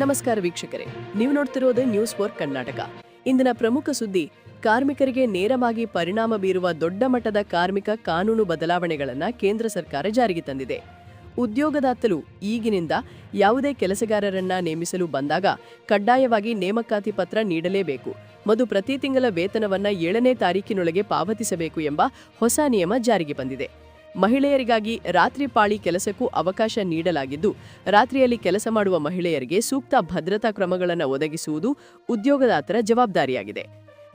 ನಮಸ್ಕಾರ ವೀಕ್ಷಕರೇ, ನೀವು ನೋಡ್ತಿರೋದು ನ್ಯೂಸ್ ಫೋರ್ ಕರ್ನಾಟಕ ಇಂದಿನ ಪ್ರಮುಖ ಸುದ್ದಿ, ಕಾರ್ಮಿಕರಿಗೆ ನೇರವಾಗಿ ಪರಿಣಾಮ ಬೀರುವ ದೊಡ್ಡ ಮಟ್ಟದ ಕಾರ್ಮಿಕ ಕಾನೂನು ಬದಲಾವಣೆಗಳನ್ನು ಕೇಂದ್ರ ಸರ್ಕಾರ ಜಾರಿಗೆ ತಂದಿದೆ. ಉದ್ಯೋಗದಾತರು ಈಗಿನಿಂದ ಯಾವುದೇ ಕೆಲಸಗಾರರನ್ನ ನೇಮಿಸಲು ಬಂದಾಗ ಕಡ್ಡಾಯವಾಗಿ ನೇಮಕಾತಿ ಪತ್ರ ನೀಡಲೇಬೇಕು. ಮತ್ತು ಪ್ರತಿ ತಿಂಗಳ ವೇತನವನ್ನು ಏಳನೇ ತಾರೀಕಿನೊಳಗೆ ಪಾವತಿಸಬೇಕು ಎಂಬ ಹೊಸ ನಿಯಮ ಜಾರಿಗೆ ಬಂದಿದೆ. ಮಹಿಳೆಯರಿಗಾಗಿ ರಾತ್ರಿ ಪಾಳಿ ಕೆಲಸಕ್ಕೂ ಅವಕಾಶ ನೀಡಲಾಗಿದ್ದು, ರಾತ್ರಿಯಲ್ಲಿ ಕೆಲಸ ಮಾಡುವ ಮಹಿಳೆಯರಿಗೆ ಸೂಕ್ತ ಭದ್ರತಾ ಕ್ರಮಗಳನ್ನು ಒದಗಿಸುವುದು ಉದ್ಯೋಗದಾತರ ಜವಾಬ್ದಾರಿಯಾಗಿದೆ.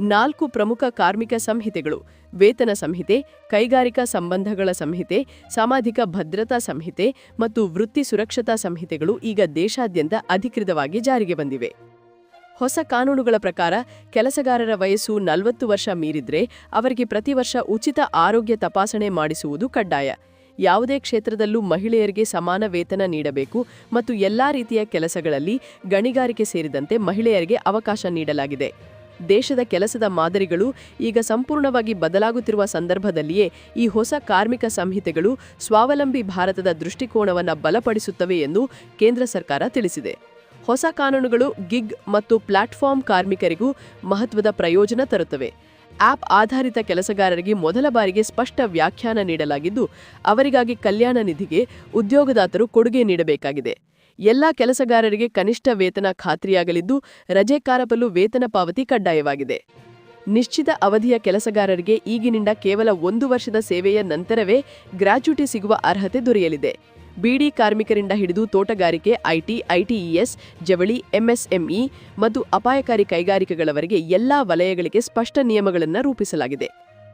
ನಾಲ್ಕು ಪ್ರಮುಖ ಕಾರ್ಮಿಕ ಸಂಹಿತೆಗಳು, ವೇತನ ಸಂಹಿತೆ, ಕೈಗಾರಿಕಾ ಸಂಬಂಧಗಳ ಸಂಹಿತೆ, ಸಾಮಾಜಿಕ ಭದ್ರತಾ ಸಂಹಿತೆ ಮತ್ತು ವೃತ್ತಿ ಸುರಕ್ಷತಾ ಸಂಹಿತೆಗಳು ಈಗ ದೇಶಾದ್ಯಂತ ಅಧಿಕೃತವಾಗಿ ಜಾರಿಗೆ ಬಂದಿವೆ. ಹೊಸ ಕಾನೂನುಗಳ ಪ್ರಕಾರ ಕೆಲಸಗಾರರ ವಯಸ್ಸು ನಲವತ್ತು ವರ್ಷ ಮೀರಿದ್ರೆ ಅವರಿಗೆ ಪ್ರತಿ ವರ್ಷ ಉಚಿತ ಆರೋಗ್ಯ ತಪಾಸಣೆ ಮಾಡಿಸುವುದು ಕಡ್ಡಾಯ. ಯಾವುದೇ ಕ್ಷೇತ್ರದಲ್ಲೂ ಮಹಿಳೆಯರಿಗೆ ಸಮಾನ ವೇತನ ನೀಡಬೇಕು ಮತ್ತು ಎಲ್ಲಾ ರೀತಿಯ ಕೆಲಸಗಳಲ್ಲಿ ಗಣಿಗಾರಿಕೆ ಸೇರಿದಂತೆ ಮಹಿಳೆಯರಿಗೆ ಅವಕಾಶ ನೀಡಲಾಗಿದೆ. ದೇಶದ ಕೆಲಸದ ಮಾದರಿಗಳು ಈಗ ಸಂಪೂರ್ಣವಾಗಿ ಬದಲಾಗುತ್ತಿರುವ ಸಂದರ್ಭದಲ್ಲಿಯೇ ಈ ಹೊಸ ಕಾರ್ಮಿಕ ಸಂಹಿತೆಗಳು ಸ್ವಾವಲಂಬಿ ಭಾರತದ ದೃಷ್ಟಿಕೋನವನ್ನು ಬಲಪಡಿಸುತ್ತವೆ ಎಂದು ಕೇಂದ್ರ ಸರ್ಕಾರ ತಿಳಿಸಿದೆ. ಹೊಸ ಕಾನೂನುಗಳು, ಗಿಗ್ ಮತ್ತು ಪ್ಲಾಟ್ಫಾರ್ಮ್ ಕಾರ್ಮಿಕರಿಗೂ ಮಹತ್ವದ ಪ್ರಯೋಜನ ತರುತ್ತವೆ. ಆಪ್ ಆಧಾರಿತ ಕೆಲಸಗಾರರಿಗೆ ಮೊದಲ ಬಾರಿಗೆ ಸ್ಪಷ್ಟ ವ್ಯಾಖ್ಯಾನ ನೀಡಲಾಗಿದ್ದು, ಅವರಿಗಾಗಿ ಕಲ್ಯಾಣ ನಿಧಿಗೆ ಉದ್ಯೋಗದಾತರು ಕೊಡುಗೆ ನೀಡಬೇಕಾಗಿದೆ. ಎಲ್ಲ ಕೆಲಸಗಾರರಿಗೆ ಕನಿಷ್ಠ ವೇತನ ಖಾತ್ರಿಯಾಗಲಿದ್ದು, ರಜೆ ಕಾರಪಲು ವೇತನ ಪಾವತಿ ಕಡ್ಡಾಯವಾಗಿದೆ. ನಿಶ್ಚಿತ ಅವಧಿಯ ಕೆಲಸಗಾರರಿಗೆ ಈಗಿನಿಂದ ಕೇವಲ ಒಂದು ವರ್ಷದ ಸೇವೆಯ ನಂತರವೇ ಗ್ರಾಚ್ಯುಟಿ ಸಿಗುವ ಅರ್ಹತೆ ದೊರೆಯಲಿದೆ. ಬಿಡಿ ಕಾರ್ಮಿಕರಿಂದ ಹಿಡಿದು ತೋಟಗಾರಿಕೆ ಐಟಿ ಐಟಿಇಎಸ್ ಜವಳಿ ಎಂಎಸ್ಎಂಇ ಮತ್ತು ಅಪಾಯಕಾರಿ ಕೈಗಾರಿಕೆಗಳವರೆಗೆ ಎಲ್ಲಾ ವಲಯಗಳಿಗೆ ಸ್ಪಷ್ಟ ನಿಯಮಗಳನ್ನು ರೂಪಿಸಲಾಗಿದೆ.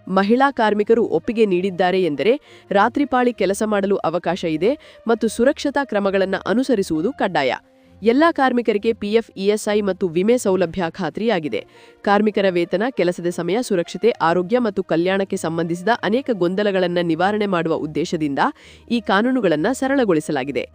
ಮಹಿಳಾ ಕಾರ್ಮಿಕರು ಒಪ್ಪಿಗೆ ನೀಡಿದ್ದಾರೆ ಎಂದರೆ ರಾತ್ರಿಪಾಳಿ ಕೆಲಸ ಮಾಡಲು ಅವಕಾಶ ಇದೆ ಮತ್ತು ಸುರಕ್ಷತಾ ಕ್ರಮಗಳನ್ನು ಅನುಸರಿಸುವುದು ಕಡ್ಡಾಯ. ಎಲ್ಲಾ ಕಾರ್ಮಿಕರಿಗೆ ಪಿಎಫ್ ಇಎಸ್ಐ ಮತ್ತು ವಿಮೆ ಸೌಲಭ್ಯ ಖಾತ್ರಿಯಾಗಿದೆ. ಕಾರ್ಮಿಕರ ವೇತನ, ಕೆಲಸದ ಸಮಯ, ಸುರಕ್ಷತೆ, ಆರೋಗ್ಯ ಮತ್ತು ಕಲ್ಯಾಣಕ್ಕೆ ಸಂಬಂಧಿಸಿದ ಅನೇಕ ಗೊಂದಲಗಳನ್ನು ನಿವಾರಣೆ ಮಾಡುವ ಉದ್ದೇಶದಿಂದ ಈ ಕಾನೂನುಗಳನ್ನು ಸರಳಗೊಳಿಸಲಾಗಿದೆ.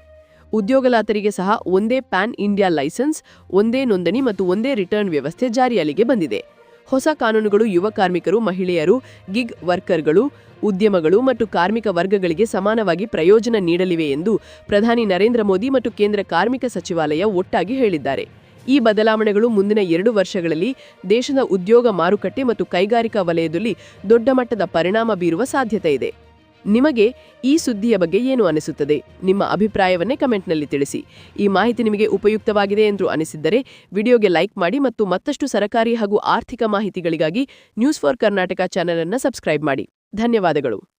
ಉದ್ಯೋಗದಾತರಿಗೆ ಸಹ ಒಂದೇ ಪ್ಯಾನ್ ಇಂಡಿಯಾ ಲೈಸೆನ್ಸ್, ಒಂದೇ ನೋಂದಣಿ ಮತ್ತು ಒಂದೇ ರಿಟರ್ನ್ ವ್ಯವಸ್ಥೆ ಜಾರಿಯಲ್ಲಿಗೆ ಬಂದಿದೆ. ಹೊಸ ಕಾನೂನುಗಳು ಯುವ ಕಾರ್ಮಿಕರು, ಮಹಿಳೆಯರು, ಗಿಗ್ ವರ್ಕರ್ಗಳು, ಉದ್ಯಮಗಳು ಮತ್ತು ಕಾರ್ಮಿಕ ವರ್ಗಗಳಿಗೆ ಸಮಾನವಾಗಿ ಪ್ರಯೋಜನ ನೀಡಲಿವೆ ಎಂದು ಪ್ರಧಾನಿ ನರೇಂದ್ರ ಮೋದಿ ಮತ್ತು ಕೇಂದ್ರ ಕಾರ್ಮಿಕ ಸಚಿವಾಲಯ ಒಟ್ಟಾಗಿ ಹೇಳಿದ್ದಾರೆ. ಈ ಬದಲಾವಣೆಗಳು ಮುಂದಿನ ಎರಡು ವರ್ಷಗಳಲ್ಲಿ ದೇಶದ ಉದ್ಯೋಗ ಮಾರುಕಟ್ಟೆ ಮತ್ತು ಕೈಗಾರಿಕಾ ವಲಯದಲ್ಲಿ ದೊಡ್ಡ ಮಟ್ಟದ ಪರಿಣಾಮ ಬೀರುವ ಸಾಧ್ಯತೆ ಇದೆ. ನಿಮಗೆ ಈ ಸುದ್ದಿಯ ಬಗ್ಗೆ ಏನು ಅನಿಸುತ್ತದೆ? ನಿಮ್ಮ ಅಭಿಪ್ರಾಯವನ್ನೇ ಕಮೆಂಟ್ನಲ್ಲಿ ತಿಳಿಸಿ. ಈ ಮಾಹಿತಿ ನಿಮಗೆ ಉಪಯುಕ್ತವಾಗಿದೆ ಎಂದು ಅನಿಸಿದ್ದರೆ ವಿಡಿಯೋಗೆ ಲೈಕ್ ಮಾಡಿ ಮತ್ತು ಮತ್ತಷ್ಟು ಸರಕಾರಿ ಹಾಗೂ ಆರ್ಥಿಕ ಮಾಹಿತಿಗಳಿಗಾಗಿ ನ್ಯೂಸ್ ಫಾರ್ ಕರ್ನಾಟಕ ಚಾನೆಲ್ ಅನ್ನು ಸಬ್ಸ್ಕ್ರೈಬ್ ಮಾಡಿ. ಧನ್ಯವಾದಗಳು.